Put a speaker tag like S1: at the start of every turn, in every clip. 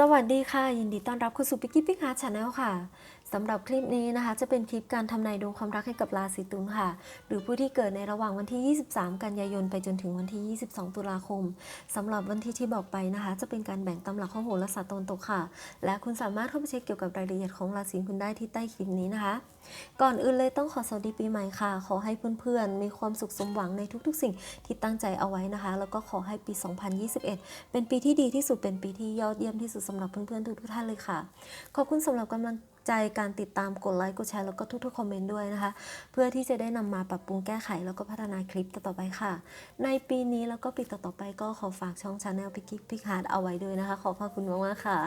S1: สวัสดีค่ะ ยินดีต้อนรับคุณสู่ปิกกี้พิกฮาร์ชาแนลค่ะ สำหรับคลิปนี้นะคะ จะเป็นคลิปการทำนายดวงความรักให้กับราศีตุลค่ะ หรือผู้ที่เกิดในระหว่างวันที่ 23 กันยายนไปจนถึงวันที่ 22 ตุลาคมสำหรับวันที่ที่บอกไปนะคะ จะเป็นการแบ่งตำหลักข้อโหราศาสตร์ตนตกค่ะ และคุณสามารถเข้าไปเช็คเกี่ยวกับรายละเอียดของราศีคุณได้ที่ใต้คลิปนี้นะคะ ก่อนอื่นเลยต้องขอสวัสดีปีใหม่ค่ะ ขอให้เพื่อนๆ มีความสุขสมหวังในทุกๆ สิ่งที่ตั้งใจเอาไว้นะคะ แล้วก็ขอให้ปี 2021 เป็นปีที่ดีที่สุดเป็นปีที่ยอดเยี่ยมที่สุดสำหรับเพื่อนๆทุกๆท่านเลยค่ะ ขอบคุณสำหรับกำลัง ใจการติดตามกดไลค์กดแชร์แล้วก็ทุกๆคอมเมนต์ด้วยนะคะ เพื่อที่จะได้นำมาปรับปรุงแก้ไขแล้วก็พัฒนาคลิปต่อๆไปค่ะ ในปีนี้แล้วก็ปีต่อๆไปก็ขอฝากช่องชาแนลพิกิพิคาร์ดเอาไว้ด้วยนะคะ ขอบพระคุณมากๆค่ะ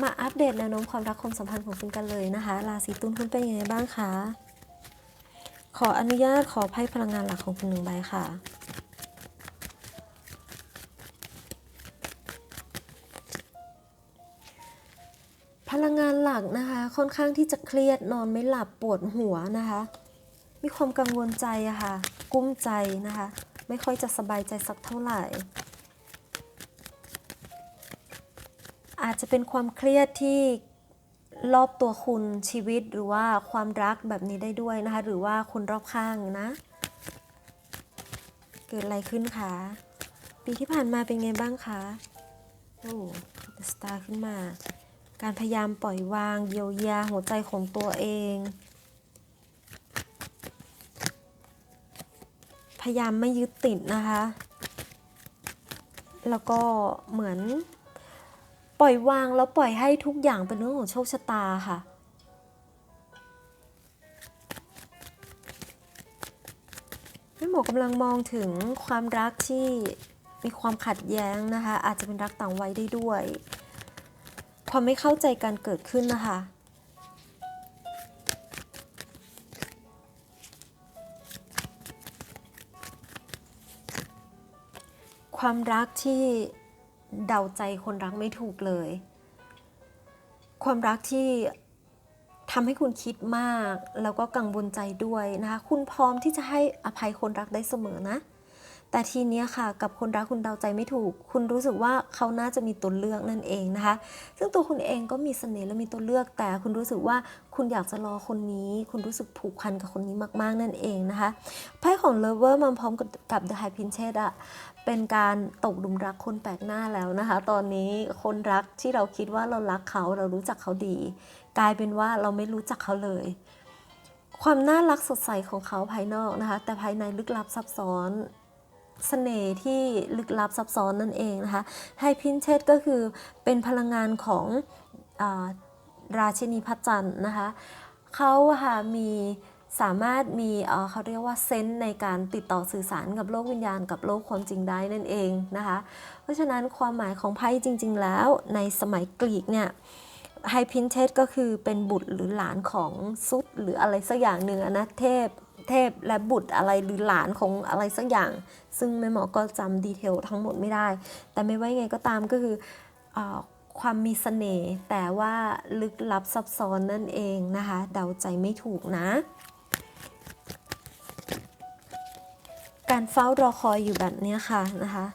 S1: มาอัปเดตแนวโน้มความรักความสัมพันธ์ของคุณกันเลยนะคะ ราศีตุลคุณเป็นยังไงบ้างคะ ขออนุญาตขอไพ่พลังงานหลักของคุณหนึ่งใบค่ะ พลังงานหลักนะคะ ค่อนข้างที่จะเครียดนอนไม่หลับปวดหัวนะคะ มีความกังวลใจอะค่ะ กุ้มใจนะคะ ไม่ค่อยจะสบายใจสักเท่าไหร่ อาจจะเป็นความเครียดที่รอบตัวคุณชีวิตหรือว่าความรักแบบนี้ได้ด้วยนะคะ หรือว่าคนรอบข้างนะ เกิดอะไรขึ้นคะปีที่ผ่านมาเป็นไงบ้างคะโอ้สตาร์ขึ้นมา การพยายามปล่อยวางเยียวยาหัวใจของตัวเอง พยายามไม่ยึดติดนะคะ แล้วก็เหมือนปล่อยวางแล้วปล่อยให้ทุกอย่างเป็นเรื่องของโชคชะตาค่ะแม่หมอกำลังมองถึงความรักที่มีความขัดแย้งนะคะ อาจจะเป็นรักต่างวัยได้ด้วย ความไม่เข้าใจกันเกิดขึ้นนะคะ ความรักที่เดาใจคนรักไม่ถูกเลย ความรักที่ทำให้คุณคิดมาก แล้วก็กังวลใจด้วยนะคะ คุณพร้อมที่จะให้อภัยคนรักได้เสมอนะ แต่ทีเนี้ยค่ะกับคนรักคุณเดาใจไม่ถูก คุณรู้สึกว่าเขาน่าจะมีตัวเลือกนั่นเองนะคะ ซึ่งตัวคุณเองก็มีเสน่ห์และมีตัวเลือก แต่คุณรู้สึกว่าคุณอยากจะรอคนนี้ คุณรู้สึกผูกพันกับคนนี้มาก ๆ นั่นเองนะคะไพ่ของ Lover มาพร้อมกับ The High Princess อะเป็นการตกหลุมรักคนแปลกหน้าแล้วนะคะ ตอนนี้คนรักที่เราคิดว่าเรารักเขาเรารู้จักเขาดี กลายเป็นว่าเราไม่รู้จักเขาเลยความน่ารักสดใสของเขาภายนอกนะคะ แต่ภายในลึกลับซับซ้อน เสน่ห์ที่ลึกลับซับซ้อนนั่นเองนะคะไฮพินเชตก็คือเป็นพลังงานของอราชินีพระจันทร์นะคะเขาค่ะมีสามารถมีเขาเรียกว่าเซนส์ในการติดต่อสื่อสารกับโลกวิญญาณกับโลกความจริงได้นั่นเองนะคะ เพราะฉะนั้นความหมายของไพ่จริง ๆ แล้วในสมัยกรีกเนี่ยไฮพินเชตก็คือเป็นบุตรหรือหลานของซุดหรืออะไรสักอย่างหนึ่งอนะเทพ เทพและบุตรอะไรหรือหลานของอะไรสักอย่าง ซึ่งแม่หมอก็จำดีเทลทั้งหมดไม่ได้ แต่ไม่ว่ายังไงก็ตามก็คืออความมีเสน่ห์แต่ว่าลึกลับซับซ้อนนั่นเองนะคะเดาใจไม่ถูกนะ การเฝ้ารอคอยอยู่แบบนี้ค่ะนะคะ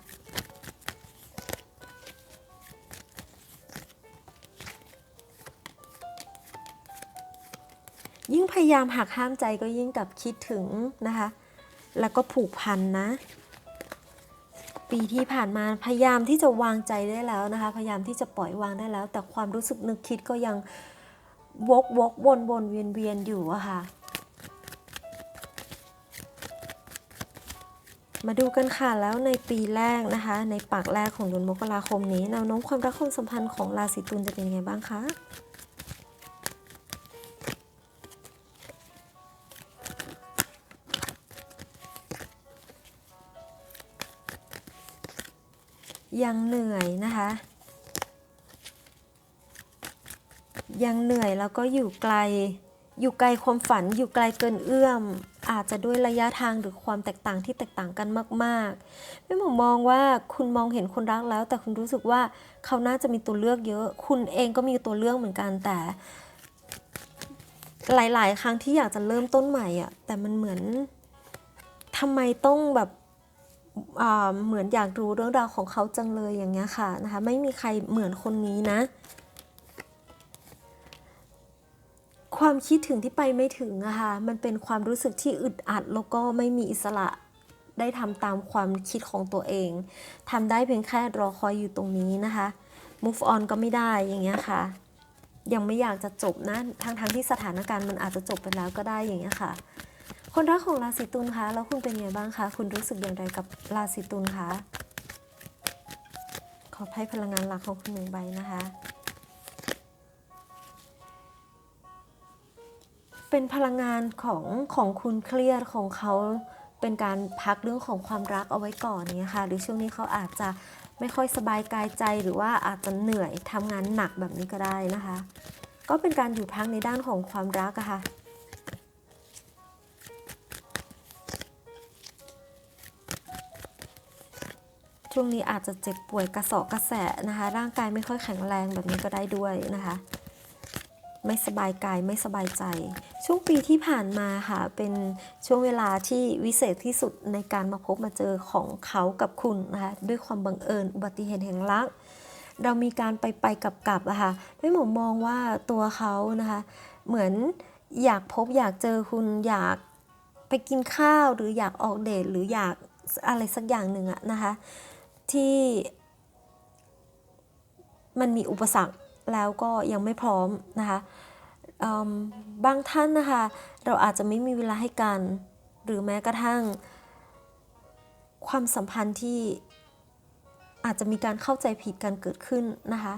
S1: ยิ่งพยายามหักห้ามใจก็ยิ่งกลับคิดถึงนะคะ แล้วก็ผูกพันนะ ปีที่ผ่านมาพยายามที่จะวางใจได้แล้วนะคะ พยายามที่จะปล่อยวางได้แล้ว แต่ความรู้สึกนึกคิดก็ยังวกวกวนวนเวียนเวียนอยู่อะค่ะ มาดูกันค่ะแล้วในปีแรกนะคะ ในปากแรกของเดือนมกราคมนี้แนวโน้มความรักความสัมพันธ์ของราศีตุลจะเป็นยังไงบ้างคะ ยังเหนื่อยนะคะ ยังเหนื่อยแล้วก็อยู่ไกล อยู่ไกลความฝันอยู่ไกลเกินเอื้อม อาจจะด้วยระยะทางหรือความแตกต่างที่แตกต่างกันมากๆไม่หมอมองว่าคุณมองเห็นคนรักแล้ว แต่คุณรู้สึกว่าเขาน่าจะมีตัวเลือกเยอะ คุณเองก็มีตัวเลือกเหมือนกันแต่ หลาย ๆ ครั้งที่อยากจะเริ่มต้นใหม่อะแต่มันเหมือนทำไมต้องแบบ เหมือนอยากรู้เรื่องราวของเขาจังเลยอย่างเงี้ยค่ะนะคะไม่มีใครเหมือนคนนี้นะ ความคิดถึงที่ไปไม่ถึงอะค่ะมันเป็นความรู้สึกที่อึดอัดแล้วก็ไม่มีอิสระได้ทำตามความคิดของตัวเองทำได้เพียงแค่รอคอยอยู่ตรงนี้นะคะ move on ก็ไม่ได้อย่างเงี้ยค่ะ ยังไม่อยากจะจบนะทั้งทั้งๆที่สถานการณ์มันอาจจะจบไปแล้วก็ได้อย่างเงี้ยค่ะ คนรักของราศีตุลคะแล้วคุณเป็นไงบ้างคะคุณรู้สึกอย่างไรกับราศีตุลคะขอให้พลังงานหลักของคุณหนึ่งใบนะคะ เป็นพลังงานของของคุณเครียดของเขาเป็นการพักเรื่องของความรักเอาไว้ก่อนเนี่ยค่ะ หรือช่วงนี้เขาอาจจะไม่ค่อยสบายกายใจหรือว่าอาจจะเหนื่อยทำงานหนักแบบนี้ก็ได้นะคะ ก็เป็นการหยุดพักในด้านของความรักอะค่ะ ช่วงนี้อาจจะเจ็บป่วยกระสอบกระแสนะคะ ร่างกายไม่ค่อยแข็งแรงแบบนี้ก็ได้ด้วยนะคะ ไม่สบายกายไม่สบายใจ ช่วงปีที่ผ่านมาค่ะ เป็นช่วงเวลาที่วิเศษที่สุดในการมาพบมาเจอของเขากับคุณนะคะ ด้วยความบังเอิญอุบัติเหตุแห่งรักเรามีการไปไปกลับกลับอะค่ะด้วยหมอมองว่าตัวเขานะคะ เหมือนอยากพบอยากเจอคุณอยากไปกินข้าวหรืออยากออกเดทหรืออยากอะไรสักอย่างหนึ่งอะนะคะ ที่มันมีอุปสรรคแล้วก็ยังไม่พร้อมนะคะบางท่านนะคะเราอาจจะไม่มีเวลาให้กัน หรือแม้กระทั่ง ความสัมพันธ์ที่อาจจะมีการเข้าใจผิดกันเกิดขึ้นนะคะ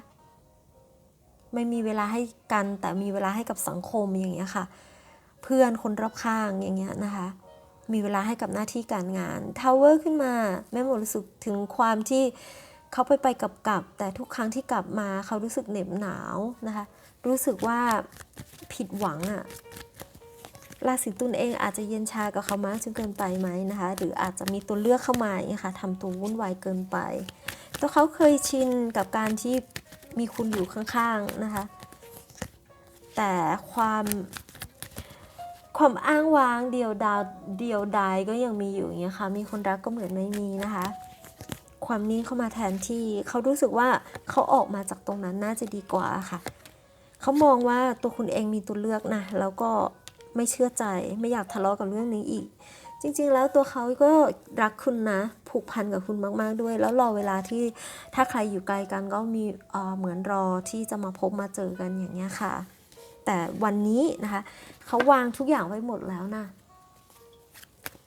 S1: ไม่มีเวลาให้กันแต่มีเวลาให้กับสังคมอย่างเงี้ยค่ะ เพื่อนคนรอบข้างอย่างเงี้ยนะคะ มีเวลาให้กับหน้าที่การงานทาวเวอร์ขึ้นมา แม่หมดรู้สึกถึงความที่เขาไปไปกับกับ แต่ทุกครั้งที่กลับมาเขารู้สึกเหน็บหนาวนะคะ รู้สึกว่าผิดหวังอะราศีตุลเองอาจจะเย็นชากับเขามากจนเกินไปไหมนะคะ หรืออาจจะมีตัวเลือกเข้ามาอย่างเงี้ยค่ะทำตัววุ่นวายเกินไปตัวเขาเคยชินกับการที่มีคุณอยู่ข้างๆนะคะ แต่ความ ความอ้างว้างเดียวดาวเดียวดายก็ยังมีอยู่อย่างเงี้ยค่ะมีคนรักก็เหมือนไม่มีนะคะ ความนิ่งเข้ามาแทนที่เขารู้สึกว่าเขาออกมาจากตรงนั้นน่าจะดีกว่าค่ะเขามองว่าตัวคุณเองมีตัวเลือกนะแล้วก็ไม่เชื่อใจไม่อยากทะเลาะกับเรื่องนี้อีก จริงๆ แล้วตัวเขาก็รักคุณนะ ผูกพันกับคุณมาก ๆด้วย แล้วรอเวลาที่ถ้าใครอยู่ไกลกันก็มีเอ่อเหมือนรอที่จะมาพบมาเจอกันอย่างเงี้ยค่ะ แต่วันนี้นะคะเขาวางทุกอย่างไว้หมดแล้วนะ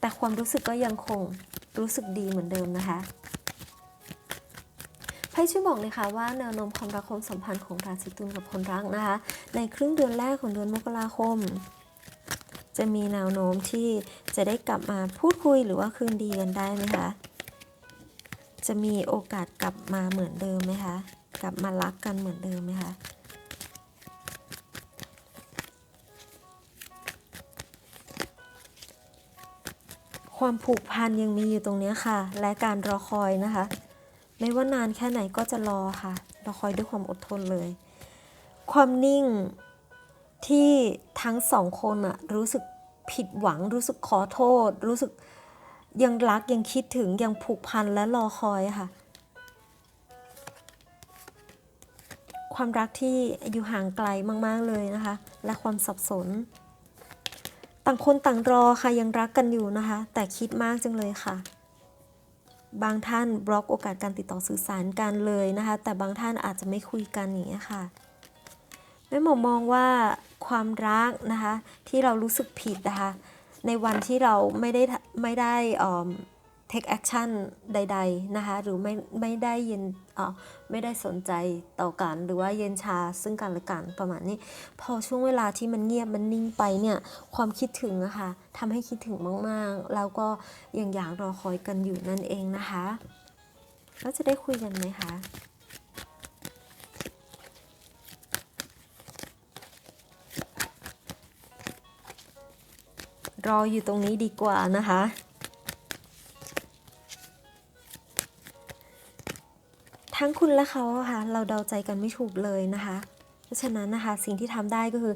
S1: แต่ความรู้สึกก็ยังคงรู้สึกดีเหมือนเดิมนะคะไพ่ช่วยบอกเลยค่ะว่าแนวโน้มความรักความสัมพันธ์ของราศีตุลกับคนรักนะคะ ในครึ่งเดือนแรกของเดือนมกราคม จะมีแนวโน้มที่จะได้กลับมาพูดคุยหรือว่าคืนดีกันได้ไหมคะจะมีโอกาสกลับมาเหมือนเดิมไหมคะ กลับมารักกันเหมือนเดิมไหมคะ ความผูกพันยังมีอยู่ตรงนี้ค่ะ และการรอคอยนะคะ ไม่ว่านานแค่ไหนก็จะรอค่ะ รอคอยด้วยความอดทนเลย ความนิ่งที่ทั้งสองคนอะรู้สึกผิดหวัง รู้สึกขอโทษ รู้สึกยังรักยังคิดถึงยังผูกพันและรอคอยค่ะ ความรักที่อยู่ห่างไกลมาก ๆ เลยนะคะ และความสับสน ต่างคนต่างรอค่ะยังรักกันอยู่นะคะ แต่คิดมากจังเลยค่ะ บางท่านบล็อกโอกาสการติดต่อสื่อสารกันเลยนะคะ แต่บางท่านอาจจะไม่คุยกันอย่างนี้ยค่ะแม่หมอมองว่าความรักนะคะ ที่เรารู้สึกผิดนะคะ ในวันที่เราไม่ได้ไม่ได้อ่อ take action ใด ๆ นะคะ หรือไม่ไม่ได้เย็นอ่อไม่ได้สนใจต่อกัน หรือว่าเย็นชาซึ่งกันและกันประมาณนี้ พอช่วงเวลาที่มันเงียบมันนิ่งไปเนี่ย ความคิดถึงอะคะทำให้คิดถึงมาก ๆ แล้วก็ยังอยากรอคอยกันอยู่นั่นเองนะคะแล้วจะได้คุยกันไหมคะรออยู่ตรงนี้ดีกว่านะคะ ทั้งคุณและเขาค่ะเราเดาใจกันไม่ถูกเลยนะคะ เพราะฉะนั้นนะคะสิ่งที่ทำได้ก็คือ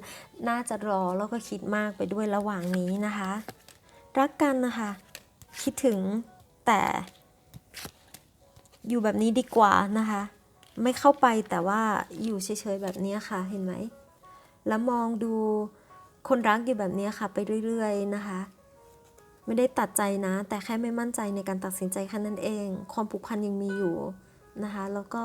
S1: น่าจะรอแล้วก็คิดมากไปด้วยระหว่างนี้นะคะ รักกันนะคะคิดถึงแต่ อยู่แบบนี้ดีกว่านะคะ ไม่เข้าไปแต่ว่าอยู่เฉยๆแบบนี้ค่ะเห็นไหมแล้วมองดูคนรักอยู่แบบนี้ค่ะ ไปเรื่อยๆนะคะไม่ได้ตัดใจนะ แต่แค่ไม่มั่นใจในการตัดสินใจแค่นั้นเอง ความผูกพันยังมีอยู่ นะคะแล้วก็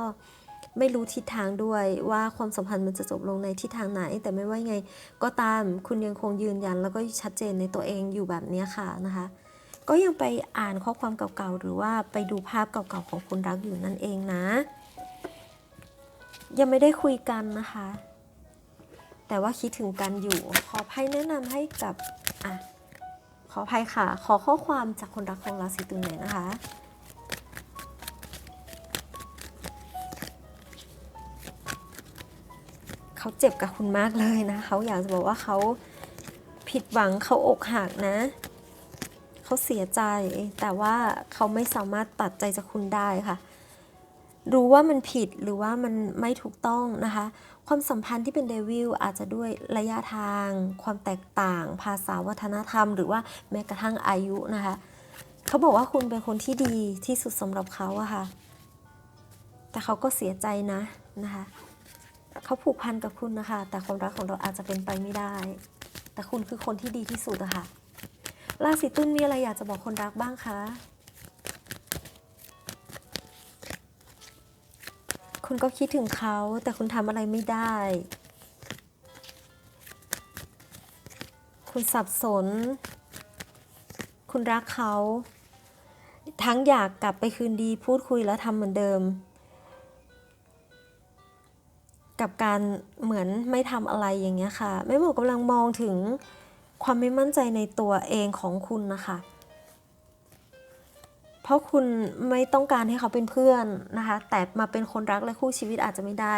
S1: ไม่รู้ทิศทางด้วยว่าความสัมพันธ์มันจะจบลงในทิศทางไหน แต่ไม่ว่าไงก็ตามคุณยังคงยืนยัน แล้วก็ชัดเจนในตัวเองอยู่แบบนี้ค่ะนะคะ ก็ยังไปอ่านข้อความเก่าๆ หรือว่าไปดูภาพเก่าๆของคนรักอยู่นั่นเองนะ ยังไม่ได้คุยกันนะคะ แต่ว่าคิดถึงกันอยู่ ขอไพ่แนะนำให้กับอะขออภัยค่ะ ขอข้อความจากคนรักของราศีตุลหน่อยนะคะ เขาเจ็บกับคุณมากเลยนะเขาอยากจะบอกว่าเขาผิดหวังเขาอกหักนะ เขาเสียใจแต่ว่าเขาไม่สามารถตัดใจจากคุณได้ค่ะ รู้ว่ามันผิดหรือว่ามันไม่ถูกต้องนะคะ ความสัมพันธ์ที่เป็นเดวิลอาจจะด้วยระยะทาง ความแตกต่าง ภาษาวัฒนธรรม หรือว่าแม้กระทั่งอายุนะคะ เขาบอกว่าคุณเป็นคนที่ดีที่สุดสำหรับเขาอะค่ะ แต่เขาก็เสียใจนะนะคะ เขาผูกพันกับคุณนะคะ แต่ความรักของเราอาจจะเป็นไปไม่ได้ แต่คุณคือคนที่ดีที่สุดอะค่ะราศีตุลมีอะไรอยากจะบอกคนรักบ้างคะ คุณก็คิดถึงเขาแต่คุณทำอะไรไม่ได้ คุณสับสน คุณรักเขา ทั้งอยากกลับไปคืนดีพูดคุยแล้วทำเหมือนเดิม กับการเหมือนไม่ทำอะไรอย่างเงี้ยค่ะไม่หมดกำลังมองถึงความไม่มั่นใจในตัวเองของคุณนะคะ เพราะคุณไม่ต้องการให้เขาเป็นเพื่อนนะคะ แต่มาเป็นคนรักและคู่ชีวิตอาจจะไม่ได้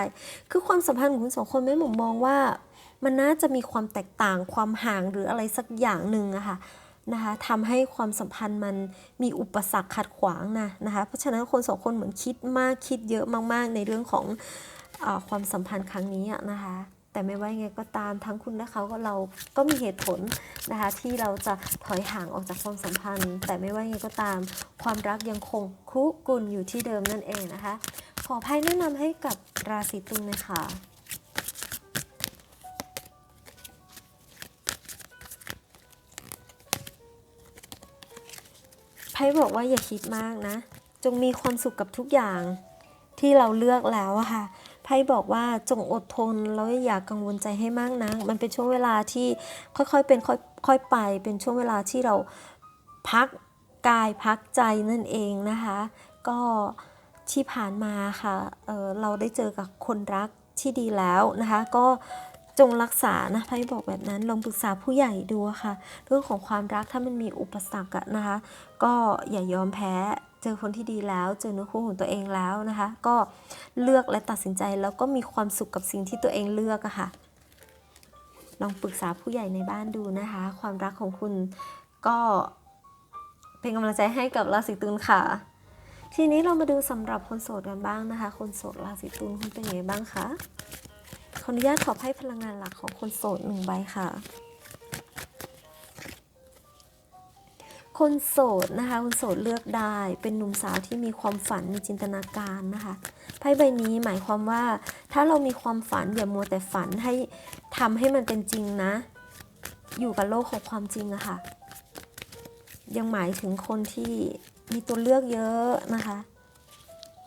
S1: คือความสัมพันธ์ของคุณสองคนไม่หมุมมองว่า มันน่าจะมีความแตกต่างความห่างหรืออะไรสักอย่างหนึ่งอะค่ะนะคะทำให้ความสัมพันธ์มันมีอุปสรรคขัดขวางนะนะคะ เพราะฉะนั้นคนสองคนเหมือนคิดมากคิดเยอะมาก ๆ ในเรื่องของ ความสัมพันธ์ครั้งนี้นะคะ แต่ไม่ว่ายังไงก็ตามทั้งคุณและเขาก็เราก็มีเหตุผลนะคะ ที่เราจะถอยห่างออกจากความสัมพันธ์ แต่ไม่ว่ายังไงก็ตาม ความรักยังคงคุกุนอยู่ที่เดิมนั่นเองนะคะ ขอไพ่แนะนำให้กับราศีตุลเลยค่ะไพ่บอกว่าอย่าคิดมากนะ จงมีความสุขกับทุกอย่างที่เราเลือกแล้วอะค่ะ พ่บอกว่าจงอดทนแล้วอย่ากังวลใจให้มากนะมันเป็นช่วงเวลาที่ค่อยๆเป็นค่อยค่อยไป เป็นช่วงเวลาที่เราพักกายพักใจนั่นเองนะคะ ก็ที่ผ่านมาค่ะเเราได้เจอกับคนรักที่ดีแล้วนะคะ ก็จงรักษานะไพ่บอกแบบนั้นลองปรึกษาผู้ใหญ่ดูค่ะ เรื่องของความรักถ้ามันมีอุปสรรคะนะคะ ก็อย่ายอมแพ้ เจอคนที่ดีแล้ว เจอเนื้อคู่ของตัวเองแล้วนะคะ ก็เลือกและตัดสินใจแล้วก็มีความสุขกับสิ่งที่ตัวเองเลือกอะค่ะ ลองปรึกษาผู้ใหญ่ในบ้านดูนะคะ ความรักของคุณก็เป็นกำลังใจให้กับราศีตุลค่ะทีนี้เรามาดูสำหรับคนโสดกันบ้างนะคะ คนโสดราศีตุลคุณเป็นยังไงบ้างคะ ขออนุญาตขอให้พลังงานหลักของคนโสดหนึ่งใบค่ะ คนโสดนะคะ คนโสดเลือกได้ เป็นหนุ่มสาวที่มีความฝันมีจินตนาการนะคะไพ่ใบนี้หมายความว่า ถ้าเรามีความฝันอย่ามัวแต่ฝันให้ทำให้มันเป็นจริงนะ อยู่กับโลกของความจริงอะค่ะ ยังหมายถึงคนที่มีตัวเลือกเยอะนะคะ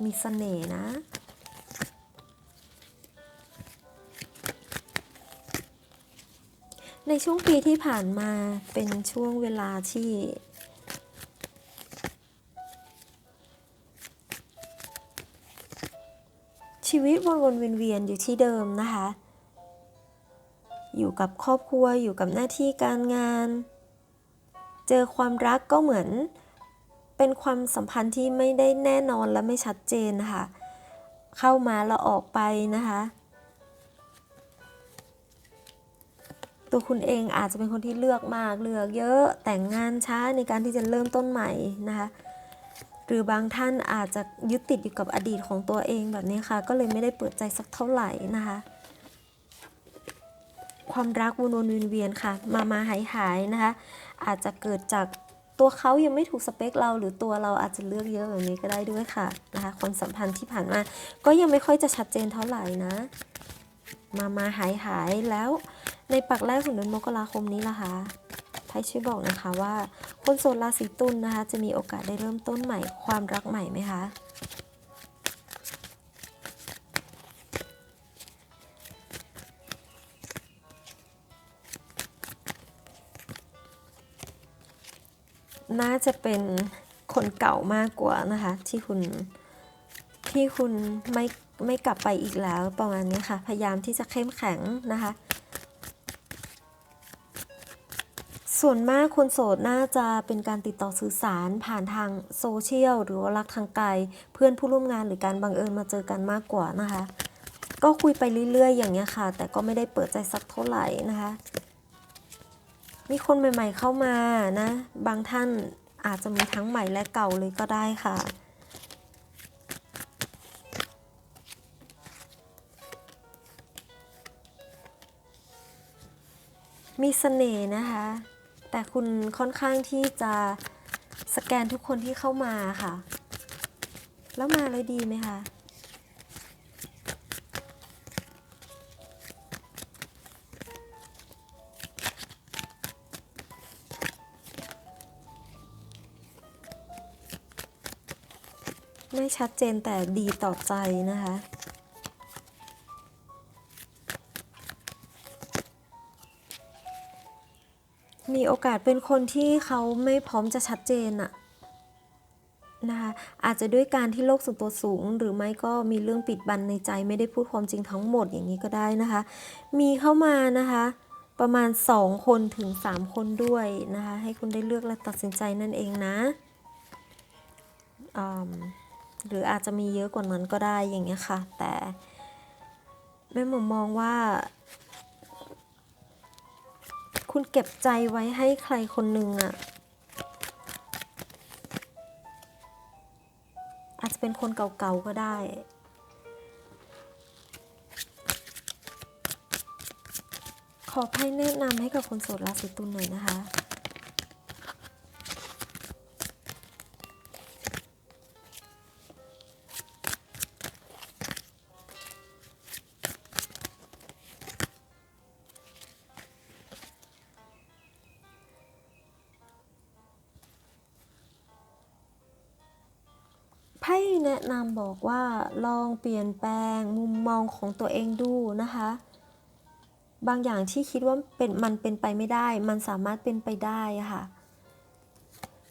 S1: มีเสน่ห์นะในช่วงปีที่ผ่านมาเป็นช่วงเวลาที่ ชีวิตวนวนเวียนเวียนอยู่ที่เดิมนะคะ อยู่กับครอบครัวอยู่กับหน้าที่การงาน เจอความรักก็เหมือนเป็นความสัมพันธ์ที่ไม่ได้แน่นอนและไม่ชัดเจนนะคะ เข้ามาแล้วออกไปนะคะ ตัวคุณเองอาจจะเป็นคนที่เลือกมากเลือกเยอะแต่งงานช้าในการที่จะเริ่มต้นใหม่นะคะ รือบางท่านอาจจะยึดติดอยู่กับอดีตของตัวเองแบบนี้ค่ะ ก็เลยไม่ได้เปิดใจสักเท่าไหร่นะคะ ความรักวนวนเวียนเวียนค่ะ มามาหายหายนะคะ อาจจะเกิดจากตัวเขายังไม่ถูกสเปคเรา หรือตัวเราอาจจะเลือกเยอะแบบนี้ก็ได้ด้วยค่ะนะคะความสัมพันธ์ที่ผ่านมา ก็ยังไม่ค่อยจะชัดเจนเท่าไหร่นะ มามาหายหายแล้วในปักแรกของเดือนมกราคมนี้ล่ะคะ ไพ่ช่วยบอกนะคะว่าคนโสดราศีตุลนนะคะ จะมีโอกาสได้เริ่มต้นใหม่ความรักใหม่ไหมคะน่าจะเป็นคนเก่ามากกว่านะคะ ที่คุณที่คุณไม่ไม่กลับไปอีกแล้วประมาณนี้ค่ะ พยายามที่จะเข้มแข็งนะคะ ส่วนมากคนโสดน่าจะเป็นการติดต่อสื่อสารผ่านทางโซเชียลหรือว่ารักทางไกล เพื่อนผู้ร่วมงานหรือการบังเอิญมาเจอกันมากกว่านะคะ ก็คุยไปเรื่อยๆ อย่างเงี้ยค่ะ แต่ก็ไม่ได้เปิดใจสักเท่าไหร่นะคะ มีคนใหม่ๆเข้ามานะ บางท่านอาจจะมีทั้งใหม่และเก่าเลยก็ได้ค่ะมีเสน่ห์นะคะ แต่คุณค่อนข้างที่จะสแกนทุกคนที่เข้ามาค่ะ แล้วมาเลยดีไหมคะไม่ชัดเจนแต่ดีต่อใจนะคะ มีโอกาสเป็นคนที่เขาไม่พร้อมจะชัดเจนอะนะคะอาจจะด้วยการที่โลกส่วนตัวสูง หรือไม่ก็มีเรื่องปิดบันในใจไม่ได้พูดความจริงทั้งหมดอย่างนี้ก็ได้นะคะ มีเข้ามานะคะ ประมาณ 2 คนถึง 3 คนด้วยนะคะ ให้คุณได้เลือกและตัดสินใจนั่นเองนะหรืออาจจะมีเยอะกว่านั้นก็ได้อย่างเงี้ยค่ะ แต่แม่หมอมองว่า คุณเก็บใจไว้ให้ใครคนหนึ่งอะอาจจะเป็นคนเก่าๆก็ได้ ขอให้แนะนำให้กับคนโสดราศีตุลหน่อยนะคะำบอกว่าลองเปลี่ยนแปลงมุมมองของตัวเองดูนะคะ บางอย่างที่คิดว่าเป็นมันเป็นไปไม่ได้ มันสามารถเป็นไปได้ค่ะ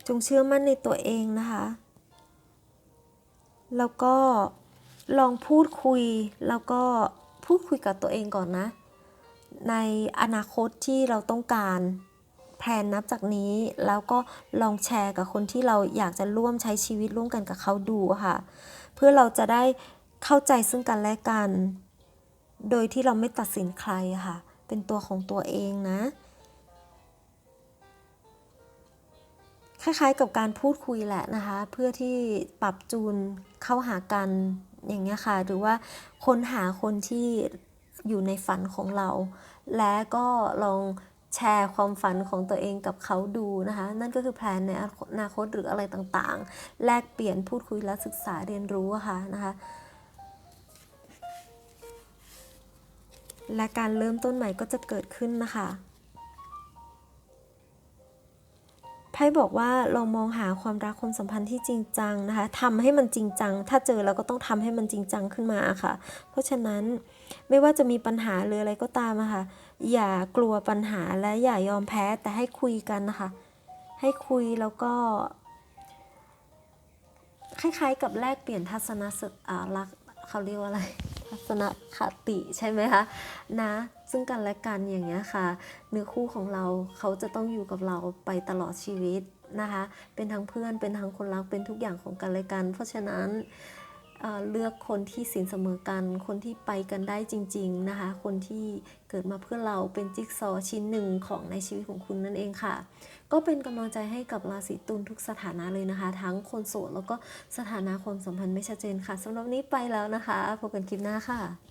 S1: จงเชื่อมั่นในตัวเองนะคะ แล้วก็ลองพูดคุยแล้วก็พูดคุยกับตัวเองก่อนนะ ในอนาคตที่เราต้องการแพลนนับจากนี้แล้วก็ลองแชร์กับคนที่เราอยากจะร่วมใช้ชีวิตร่วมกันกับเขาดูค่ะ พื่อเราจะได้เข้าใจซึ่งกันและกัน โดยที่เราไม่ตัดสินใครค่ะ เป็นตัวของตัวเองนะ คล้ายๆกับการพูดคุยแหละนะคะ เพื่อที่ปรับจูนเข้าหากันอย่างเงี้ยค่ะ หรือว่าค้นหาคนที่อยู่ในฝันของเรา และก็ลอง แชร์ความฝันของตัวเองกับเขาดูนะคะ นั่นก็คือแพลนในอนาคตหรืออะไรต่างๆ แลกเปลี่ยนพูดคุยและศึกษาเรียนรู้ค่ะนะคะและการเริ่มต้นใหม่ก็จะเกิดขึ้นนะคะไพ่บอกว่าเรามองหาความรักความสัมพันธ์ที่จริงจังนะคะทำให้มันจริงจัง ถ้าเจอเราก็ต้องทำให้มันจริงจังขึ้นมาค่ะ เพราะฉะนั้นไม่ว่าจะมีปัญหาหรืออะไรก็ตามอะค่ะ อย่ากลัวปัญหาและอย่ายอมแพ้แต่ให้คุยกันนะคะ ให้คุยแล้วก็ คล้ายๆ กับแลกเปลี่ยนทัศนศึกอ่ารักเขาเรียกว่าอะไรทัศนคติใช่ไหมคะนะ ซึ่งกันและกันอย่างเงี้ยค่ะ เนื้อคู่ของเราเขาจะต้องอยู่กับเราไปตลอดชีวิตนะคะ เป็นทั้งเพื่อนเป็นทั้งคนรักเป็นทุกอย่างของกันและกัน เพราะฉะนั้น เลือกคนที่สินเสมอกัน คนที่ไปกันได้จริง ๆนะคะ คนที่เกิดมาเพื่อเราเป็นจิ๊กซอว์ชิ้นหนึ่งของในชีวิตของคุณนั่นเองค่ะ ก็เป็นกำลังใจให้กับราศีตุลทุกสถานะเลยนะคะ ทั้งคนโสดแล้วก็สถานะความสัมพันธ์ไม่ชัดเจนค่ะสำหรับนี้ไปแล้วนะคะพบกันคลิปหน้าค่ะ